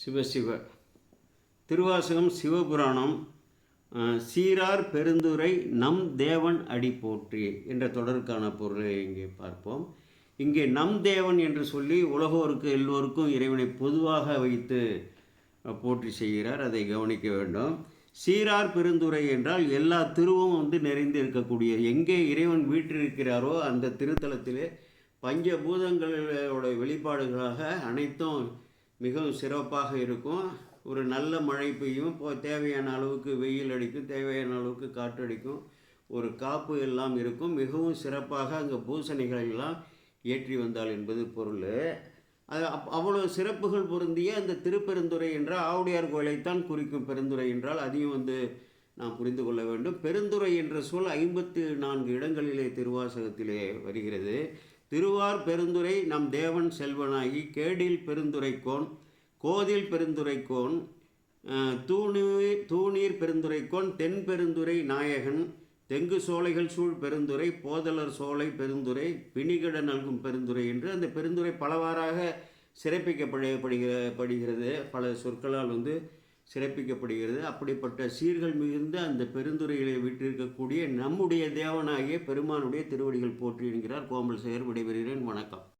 சிவசிவ திருவாசகம் சிவபுராணம் சீரார் பெருந்துரை நம் தேவன் அடி போற்றி என்ற தொடருக்கான பொருளை இங்கே பார்ப்போம். இங்கே நம் தேவன் என்று சொல்லி உலகோருக்கு எல்லோருக்கும் இறைவனை பொதுவாக வைத்து போற்றி செய்கிறார். அதை கவனிக்க வேண்டும். சீரார் பெருந்துரை என்றால் எல்லா திருவும் வந்து நிறைந்து இருக்கக்கூடிய எங்கே இறைவன் வீற்றிருக்கிறாரோ அந்த திருத்தலத்திலே பஞ்சபூதங்களோட வெளிப்பாடுகளாக அனைத்தும் மிகவும் சிறப்பாக இருக்கும். ஒரு நல்ல மழை பெய்யும். இப்போ தேவையான அளவுக்கு வெயில் அடிக்கும். தேவையான அளவுக்கு காற்று அடிக்கும். ஒரு காப்பு எல்லாம் இருக்கும். மிகவும் சிறப்பாக அங்கே பூசணிகள் எல்லாம் ஏற்றி வந்தாள் என்பது பொருள். அது அப் அவ்வளோ சிறப்புகள் பொருந்திய அந்த திருப்பெருந்துறை என்றால் ஆவுடையார் கோயிலைத்தான் குறிக்கும் பெருந்துறை என்றால் அதையும் வந்து நாம் புரிந்து கொள்ள வேண்டும். பெருந்துறை என்ற சொல் ஐம்பத்து நான்கு இடங்களிலே திருவாசகத்திலே வருகிறது. திருவார் பெருந்துரை நம் தேவன் செல்வனாகி கேடில் பெருந்துரைக்கோன் கோதில் பெருந்துரைக்கோன் தூணு தூணீர் தூணீர் பெருந்துரைக்கோன் தென் பெருந்துரை நாயகன் தெங்கு சோலைகள் சூழ் பெருந்துரை போதலர் சோலை பெருந்துரை பிணிகிட நல்கும் பெருந்துரை என்று அந்த பெருந்துரை பலவாறாக சிறப்பிக்கப்படுகிற படுகிறது. பல சொற்களால் வந்து சிறப்பிக்கப்படுகிறது. அப்படிப்பட்ட சீர்கள் மிகுந்த அந்த பெருந்துறைகளை விட்டிருக்கக்கூடிய நம்முடைய தேவனாகிய பெருமானுடைய திருவடிகள் போற்றி என்கிறார். கோமல் செயர் விடைபெறுகிறேன். வணக்கம்.